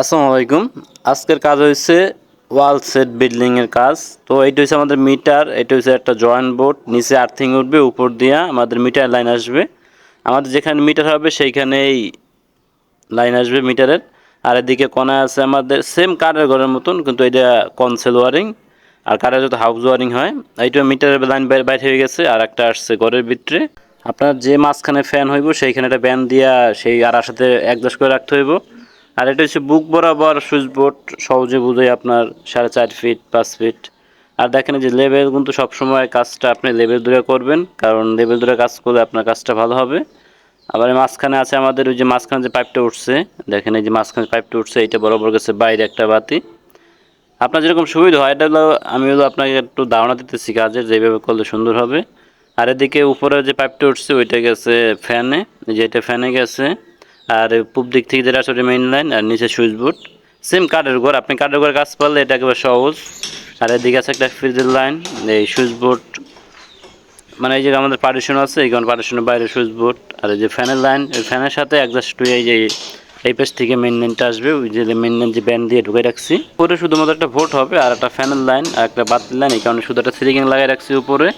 আসসালামু আলাইকুম। আজকের কাজ হয়েছে ওয়াল সেট বিল্ডিং এর কাজ। তো এইটা হচ্ছে আমাদের মিটার, এটা হচ্ছে একটা জয়েন্ট বোর্ড, নিচে আর্থিং উঠবে, উপর দিয়া আমাদের মিটার লাইন আসবে। আমাদের যেখানে মিটার হবে সেইখানেই লাইন আসবে মিটারের। আর এদিকে কোনায় আছে আমাদের সেম কারের ঘরের মতন, কিন্তু এটা কনসেল ওয়ারিং আর কারের যত হাউস ওয়ারিং হয়। এইটা মিটারের লাইন বাইরে হয়ে গেছে, আর একটা আসছে ঘরের ভিতরে। আপনার যে মাঝখানে ফ্যান হইব, সেইখানে একটা ব্যান দিয়া সেই আর সাথে একজাস্ট করে রাখতে হইব। আর এটা হচ্ছে বুক বরাবর সুইচ বোর্ড, সহজে বুঝে আপনার সাড়ে চার ফিট পাঁচ ফিট আর দেখেন যে লেভেল কিন্তু সবসময় কাজটা আপনি লেভেল দূরে করবেন, কারণ লেভেল দূরে কাজ করলে আপনার কাজটা ভালো হবে। আবার মাঝখানে আছে আমাদের ওই যে মাঝখানে যে পাইপটা উঠছে, দেখেন এই যে মাঝখানে পাইপটা উঠছে, এইটা বরাবর গেছে বাইরে একটা বাতি। আপনার যেরকম সুবিধা হয়, এটা হলো আমি হলো আপনাকে একটু ধারণা দিতেছি কাজের যেভাবে করলে সুন্দর হবে। আর এদিকে উপরে যে পাইপটা উঠছে, ওইটা গেছে ফ্যানে যেটা ফ্যানে গেছে। আর পূব দিক থেকে যেটা ওটা মেইন লাইন আর নিচে সুইচ বোর্ড সেম কাঠের ঘর আপনি কাঠের ঘরে কাজ পারলে এটা একেবারে সহজ। আর এদিকে আছে একটা ফ্রিজের লাইন এই সুইচ বোর্ড মানে এই যে আমাদের পার্টিশন আছে, এই কারণে পার্টিশনের বাইরে সুইচ বোর্ড আর এই যে ফ্যানের লাইন এই ফ্যানের সাথে একজাস্ট এই যে এই পেজ থেকে মেন লাইনটা আসবে, ওই যে মেন লাইন যে ব্যান্ড দিয়ে ঢুকে রাখছি। উপরে শুধুমাত্র একটা ভোট হবে, আর একটা ফ্যানের লাইন আর একটা বাতিল লাইন এই কারণে শুধু একটা সিলিং লাগিয়ে রাখছি উপরে।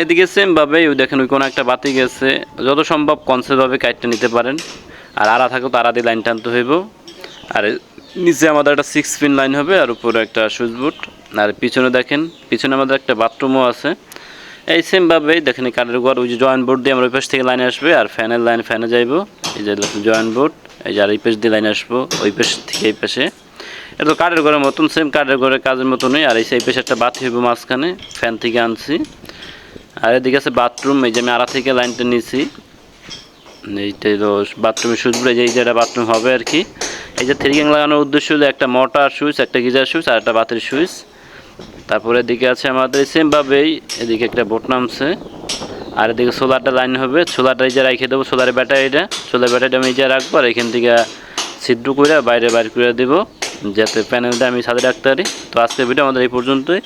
এদিকে সেম ভাবে ওই দেখেন ওই কোনো একটা বাতি গেছে। যত সম্ভব কনসেপ্টভাবে কাইটটা নিতে পারেন। আর আড়া থাকলে তো আড়া দিয়ে লাইন টানতে হইব। আর নিচে আমাদের একটা সিক্স পিন লাইন হবে আর উপরে একটা সুইচ বোর্ড আর পিছনে দেখেন, পিছনে আমাদের একটা বাথরুমও আছে। এই সেমভাবেই দেখেন এই কাঠের ঘর, ওই যে জয়েন্ট বোর্ড দিয়ে আমরা ওই পাশ থেকে লাইন আসবে, আর ফ্যানের লাইন ফ্যানে যাইবো। এই যে জয়েন্ট বোর্ড এই যে আর এই পাশ দিয়ে লাইন আসব, ওই পাশ থেকে এই পাশে। এটা তো কাঠের ঘরের মতন সেম কাঠের ঘরের কাজের মতনই। আর এই সেই পাশে একটা বাতি হইব মাঝখানে ফ্যান থেকে আনছি। আর এদিকে আছে বাথরুম এই যে আমি আড়া থেকে লাইনটা নিয়েছি। এইটা হলো বাথরুমের বলে যে, এই যেটা বাথরুম হবে আর কি। এই যে থ্রি গ্যাং লাগানোর উদ্দেশ্য হলো একটা মোটর সুইচ একটা গিজার সুইচ আর একটা বাতির সুইচ তারপরে এদিকে আছে আমাদের সেমভাবেই, এদিকে একটা বোট নামছে। আর এদিকে সোলারটা লাইন হবে সোলারটা এই যে রেখে দেবো সোলারের ব্যাটারিটা সোলার ব্যাটারিটা আমি এই যে রাখব আর এখান থেকে ছিদ্র করে বাইরে বাইর করে দেবো, যাতে প্যানেলটা আমি সাথে রাখতে পারি। তো আজকের ভিডিও আমাদের এই পর্যন্তই।